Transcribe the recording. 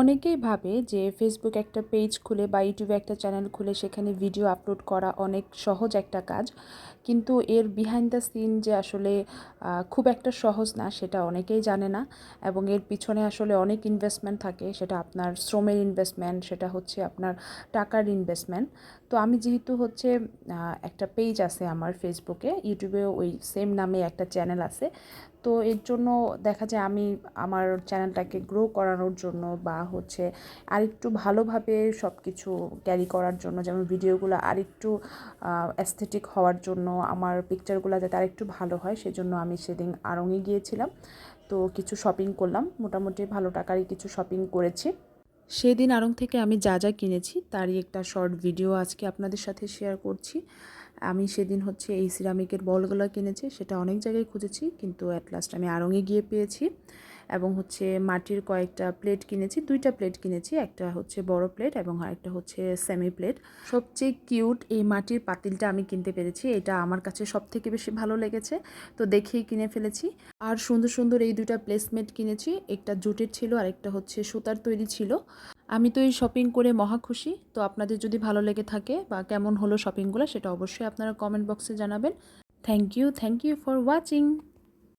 অনেকেই ভাবে যে ফেসবুক একটা পেজ খুলে বা ইউটিউবে একটা চ্যানেল খুলে সেখানে ভিডিও আপলোড করা অনেক সহজ একটা কাজ। কিন্তু এর বিহাইন্ড দ্য সিন যে আসলে খুব একটা সহজ না, সেটা অনেকেই জানে না। এবং এর পিছনে আসলে অনেক ইনভেস্টমেন্ট থাকে, সেটা আপনার শ্রমের ইনভেস্টমেন্ট সেটা হচ্ছে আপনার টাকার ইনভেস্টমেন্ট তো আমি যেহেতু হচ্ছে একটা পেজ আছে আমার ফেসবুকে ইউটিউবেও ওই সেম নামে একটা চ্যানেল আছে। তো এর জন্য দেখা যায় আমি আমার চ্যানেলটাকে গ্রো করানোর জন্য বা হচ্ছে আরেকটু ভালোভাবে সব কিছু ক্যারি করার জন্য, যেমন ভিডিওগুলো আরেকটু অ্যাস্থেটিক হওয়ার জন্য, আমার পিকচারগুলো যাতে আরেকটু ভালো হয়, সেজন্য আমি সেদিন আরঙে গিয়েছিলাম। তো কিছু শপিং করলাম, মোটামুটি ভালো টাকারই কিছু শপিং করেছি। সেদিন আড়ং থেকে আমি যা যা কিনেছি, তারই একটা শর্ট ভিডিও আজকে আপনাদের সাথে শেয়ার করছি। আমি সেদিন হচ্ছে এই সিরামিকের বলগুলো কিনেছি, সেটা অনেক জায়গায় খুঁজেছি, কিন্তু অ্যাট লাস্ট আমি আড়ংয়ে গিয়ে পেয়েছি। এবং হচ্ছে মাটির কয়েকটা প্লেট কিনেছি, দুইটা প্লেট কিনেছি, একটা হচ্ছে বড় প্লেট এবং আরেকটা হচ্ছে সেমি প্লেট সবচেয়ে কিউট এই মাটির পাতিলটা আমি কিনতে পেরেছি, এটা আমার কাছে সব থেকে বেশি ভালো লেগেছে, তো দেখেই কিনে ফেলেছি। আর সুন্দর সুন্দর এই দুইটা প্লেসমেট কিনেছি, একটা জুটের ছিল আর একটা হচ্ছে সুতার তৈরি ছিল। আমি তো এই শপিং করে মহা খুশি, তো আপনাদের যদি ভালো লেগে থাকে বা কেমন হলো শপিংগুলো সেটা অবশ্যই আপনারা কমেন্ট বক্সে জানাবেন। Thank you thank you for watching